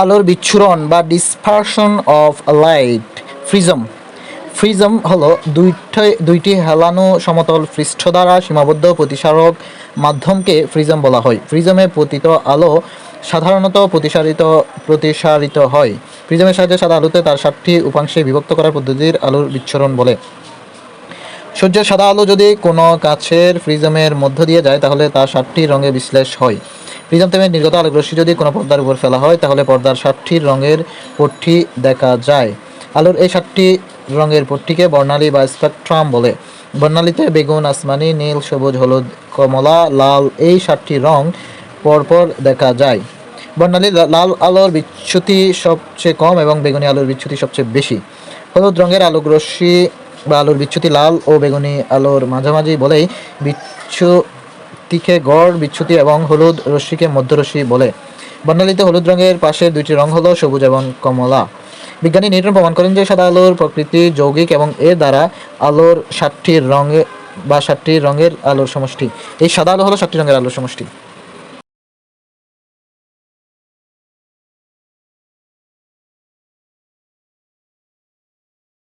আলোর বিচ্ছুরণ বা dispersion of light prism prism হলো দুইটি দুইটি হেলানো সমতল পৃষ্ঠ দ্বারা সীমাবদ্ধ প্রতিসারক মাধ্যমকে ফ্রিজম বলা হয়। ফ্রিজমে পতিত আলো সাধারণত প্রতিসারিত প্রতিসারিত হয়। প্রিজমের সাহায্যে সাদা আলোতে তার সাতটি উপাংশে বিভক্ত করার পদ্ধতির আলোর বিচ্ছুরণ বলে। সূর্যের সাদা আলো যদি কোনো কাছের প্রিজমের মধ্য দিয়ে যায়, তাহলে তা সাতটি রঙে বিশ্লেষ হয়। প্রিজম থেকে নির্গত আলোকরশ্মি যদি কোনো পর্দার উপর ফেলা হয়, তাহলে পর্দার সাতটি রঙের পট্টি দেখা যায়। আলোর এই সাতটি রঙের পট্টিকে বর্ণালী বা স্পেকট্রাম বলে। বর্ণালীতে বেগুন, আসমানি, নীল, সবুজ, হলুদ, কমলা, লাল এই সাতটি রং পরপর দেখা যায়। বর্ণালী লাল আলোর বিচ্যুতি সবচেয়ে কম এবং বেগুনি আলোর বিচ্যুতি সবচেয়ে বেশি। হলুদ রঙের আলোক রশ্মি বা আলোর বিচ্ছুতি লাল ও বেগুনি আলোর মাঝামাঝি বলেই বিচ্যুতিকে গড়, বিচ্ছুতি এবং হলুদ রশ্মিকে মধ্যরশ্মি বলে। বর্ণালীতে হলুদ রঙের পাশে দুইটি রং হলো সবুজ এবং কমলা। বিজ্ঞানী নিউটন প্রমাণ করেন যে সাদা আলোর প্রকৃতি যৌগিক এবং এর দ্বারা আলোর সাতটি রঙে বা সাতটি রঙের আলোর সমষ্টি। এই সাদা আলো হলো ষাটটি রঙের আলোর সমষ্টি।